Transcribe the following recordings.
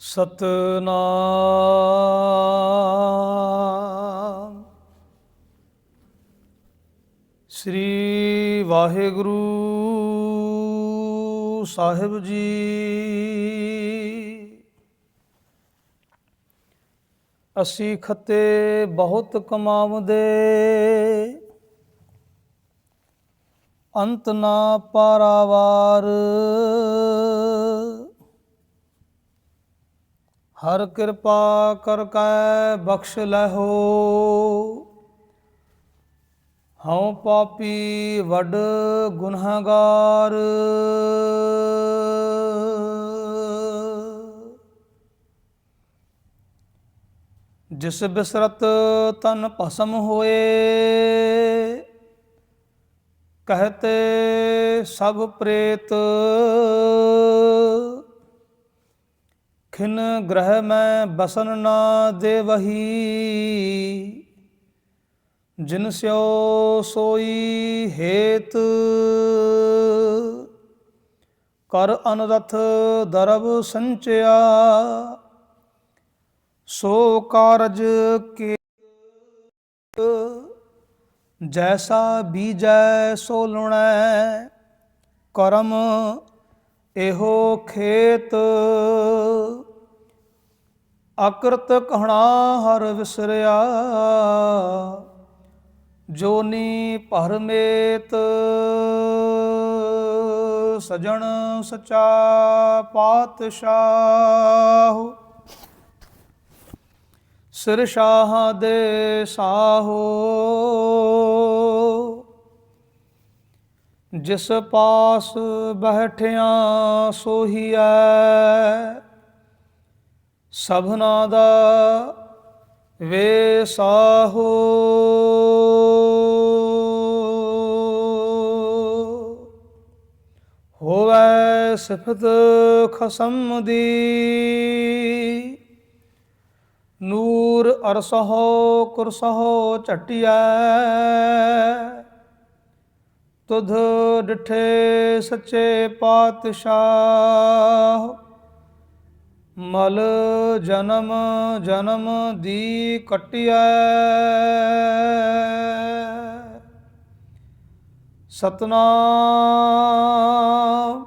ਸਤਨਾਮ। ਸ੍ਰੀ ਵਾਹਿਗੁਰੂ ਸਾਹਿਬ ਜੀ। ਅਸੀਂ ਖਤੇ ਬਹੁਤ ਕਮਾਵਦੇ ਅੰਤ ਨਾ ਪਾਰਾਵਾਰ। ਹਰ ਕਿਰਪਾ ਕਰ ਕੈ ਬਖਸ਼ ਲਹੋ ਹਉ ਪਾਪੀ ਵੱਡ ਗੁਨਾਹਗਾਰ। ਜਿਸ ਬਿਸਰਤ ਤਨ ਭਸਮ ਹੋਏ, ਕਹਤੇ ਸਭ ਪ੍ਰੇਤ। ਖਿਨ ਗ੍ਰਹਿ ਮੈਂ ਬਸਨ ਨਾ ਦੇਵਹੀ। ਜਿਨ ਸਿਓ ਸੋਈ ਹੇਤ। ਕਰ ਅਨਰਥ ਦਰਬ ਸੰਚਿਆ। ਸੋ ਕਾਰਜ ਕੇ ਜੈਸਾ ਬੀਜੈ ਸੋ ਲੁਣੈ। ਕਰਮ ਇਹੋ ਖੇਤ। ਅਕਰਤ ਕਹਣਾ ਹਰ ਵਿਸਰਿਆ ਜੋਨੀ ਭਰਮੇਤ ਸਜਣ ਸਚਾ ਪਾਤਸ਼ਾਹ। ਸਿਰ ਸ਼ਾਹ ਦੇ ਸਾਹੋ, ਜਿਸ ਪਾਸ ਬੈਠਿਆ ਸੋਹੀਐ ਸਭਨਾ ਦਾ ਵੇ ਸਾਹੋ ਹੋਵੈ ਸਿਫਤ ਖਸਮ ਦੀ। ਨੂਰ ਅਰਸਹੋ, ਕੁਰਸਹੋ ਝਟਿਐ। ਤੁਧ ਡਿਠੇ ਸੱਚੇ ਪਾਤਸ਼ਾਹ। ਮਲ ਜਨਮ ਜਨਮ ਦੀ ਕਟਿਐ। ਸਤਨਾਮ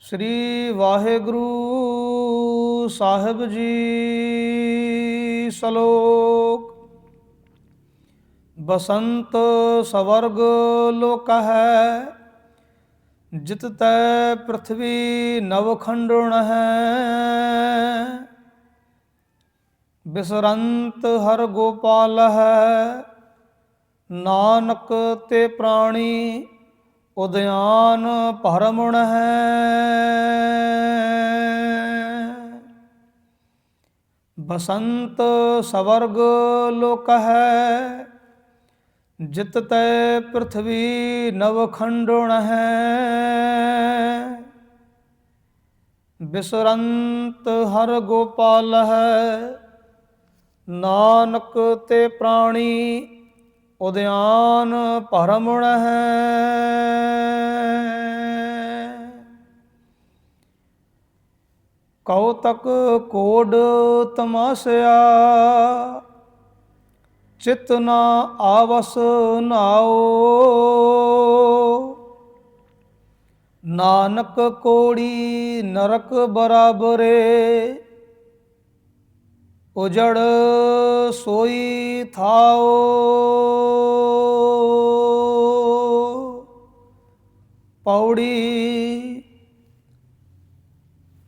ਸ੍ਰੀ ਵਾਹਿਗੁਰੂ ਸਾਹਿਬ ਜੀ ਸ਼ਲੋਕ। ਬਸੰਤ ਸਵਰਗ ਲੋਕ ਹੈ ਜਿਤ ਤੈ ਪ੍ਰਥਵੀ ਨਵ ਖੰਡਣ ਹੈ। ਬਿਸਰੰਤ ਹਰ ਗੋਪਾਲ ਹੈ। ਨਾਨਕ ਤੇ ਪ੍ਰਾਣੀ ਉਦਿਆਨ ਭਰਮਣ ਹੈ। ਬਸੰਤ ਸਵਰਗ ਲੋਕ ਹੈ। ਜਿਤ ਤੈ ਪ੍ਰਥਵੀ ਨਵ ਖੰਡਣ ਹੈ। ਬਿਸਰੰਤ ਹਰ ਗੋਪਾਲ ਹੈ। ਨਾਨਕ ਤੇ ਪ੍ਰਾਣੀ ਉਦਿਆਨ ਭਰਮਣ ਹੈ। ਕਉਤਕ ਕੋਡ ਤਮਾਸਿਆ। ਚਿਤ ਨਾ ਆਵਸ ਨਾਓ ਨਾਨਕ ਕੋੜੀ ਨਰਕ ਬਰਾਬਰੇ, ਉਜੜ ਸੋਈ ਥਾਓ ਪੌੜੀ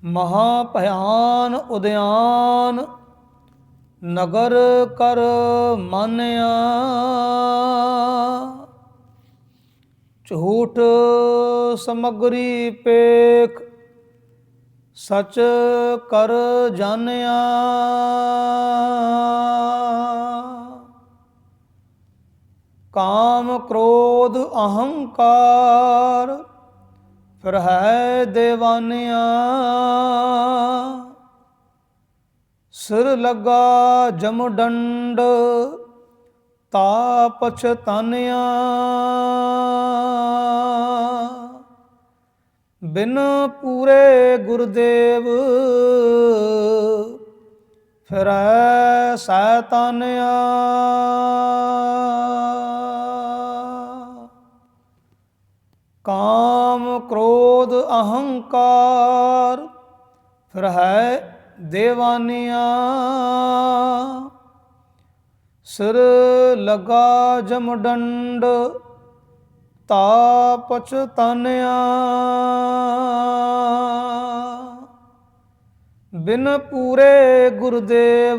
ਮਹਾ ਭਿਆਨ ਉਦਿਆਨ ਨਗਰ ਕਰ ਮਾਨਿਆ। ਝੂਠ ਸਮਗਰੀ ਪੇਖ ਸਚ ਕਰ ਜਾਣਿਆ। ਕਾਮ ਕ੍ਰੋਧ ਅਹੰਕਾਰ ਫਿਰ ਹੈ ਦੇਵਾਨਿਆ। ਸਿਰ ਲੱਗਾ ਜਮ ਡੰਡ ਤਾ ਪਛਤਾਨਿਆ ਬਿਨ ਪੂਰੇ ਗੁਰਦੇਵ ਫਿਰੈ ਸੈਤਾਨਿਆ। ਕਾਮ, ਕ੍ਰੋਧ, ਅਹੰਕਾਰ, ਫਿਰ ਹੈ ਦੇਵਾਨੀਆਂ। ਸਿਰ ਲਗਾ ਜਮਡੰਡ ਤਾ ਪਛਤਾਨਿਆ ਬਿਨ ਪੂਰੇ ਗੁਰਦੇਵ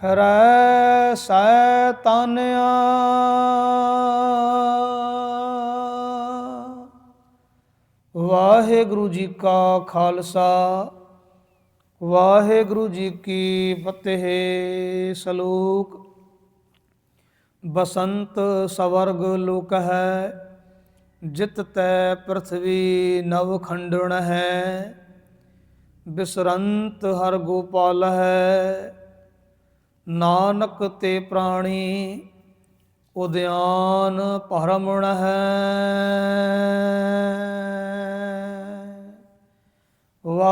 ਫਰੈ ਸੈ ਤਾਨਿਆ। ਵਾਹਿਗੁਰੂ ਜੀ ਕਾ ਖਾਲਸਾ, ਵਾਹਿਗੁਰੂ ਜੀ ਕੀ ਫਤਿਹ। ਸਲੋਕ, ਬਸੰਤ ਸਵਰਗ ਲੋਕ ਹੈ, ਜਿਤ ਤੈ ਪ੍ਰਥਵੀ ਨਵ ਖੰਡਣ ਹੈ। ਬਿਸਰੰਤ ਹਰ ਗੋਪਾਲ ਹੈ, ਨਾਨਕ ਤੇ ਪ੍ਰਾਣੀ, ਉਦਿਆਨ ਭਰਮਣ ਹੈ।